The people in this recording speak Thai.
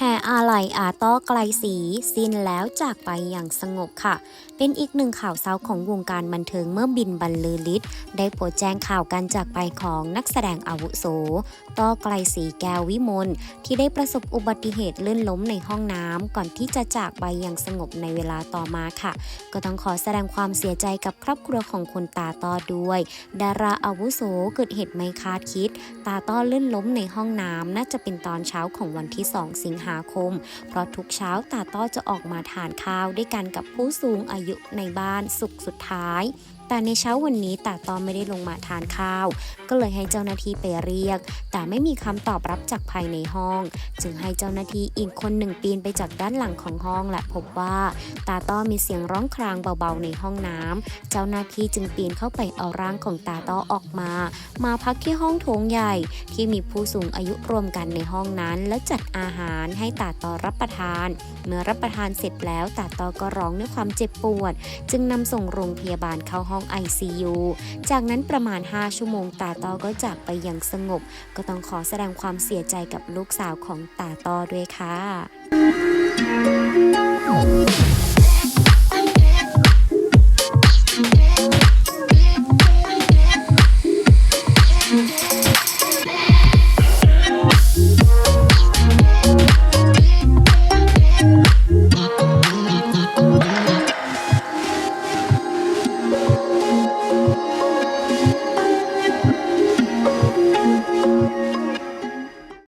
แห่อาลัยอาต้อไกลสีสิ้นแล้วจากไปอย่างสงบค่ะ เป็นอีกหนึ่งข่าวเศร้าของวงการบันเทิงเมื่อบินบรรลือฤทธิ์ได้โปรดแจ้งข่าวการจากไปของนักแสดงอาวุโส ต้อไกลสีแก้ววิมลที่ได้ประสบอุบัติเหตุลื่นล้มในห้องน้ำก่อนที่จะจากไปอย่างสงบในเวลาต่อมาค่ะ ก็ต้องขอแสดงความเสียใจกับครอบครัวของคุณตาต้อด้วย ดาราอาวุโสเกิดเหตุไม่คาดคิด ตาต้อลื่นล้มในห้องน้ำน่าจะเป็นตอนเช้าของวันที่ 2 สิงหาคม เพราะทุกเช้าตาต้อจะออกมาทานข้าวด้วยกันกับผู้สูงอายุในบ้านสุขสุดท้าย แต่ในเช้าวันนี้ตาต้อไม่ได้ลงมาทานข้าว ก็เลยให้เจ้าหน้าที่ไปเรียก แต่ไม่มีคำตอบรับจากภายในห้อง จึงให้เจ้าหน้าที่อีกคนหนึ่งปีนไปจากด้านหลังของห้องและพบว่า ตาต้อมีเสียงร้องครางเบาๆในห้องน้ำเจ้าหน้าที่จึงปีนเข้าไปเอาร่างของตาต้อออกมา มาพักที่ห้องโถงใหญ่ ที่มีผู้สูงอายุรวมกันในห้องนั้น และจัดอาหารให้ตาต้อรับประทาน เมื่อรับประทานเสร็จแล้วตาต้อก็ร้องด้วยความเจ็บปวด จึงนำส่งโรงพยาบาลเข้าห้ององ ICU จากนั้นประมาณ 5 ชั่วโมงตาต้อก็จากไปอย่างสงบ ก็ต้องขอแสดงความเสียใจกับลูกสาวของตาต้อด้วยค่ะ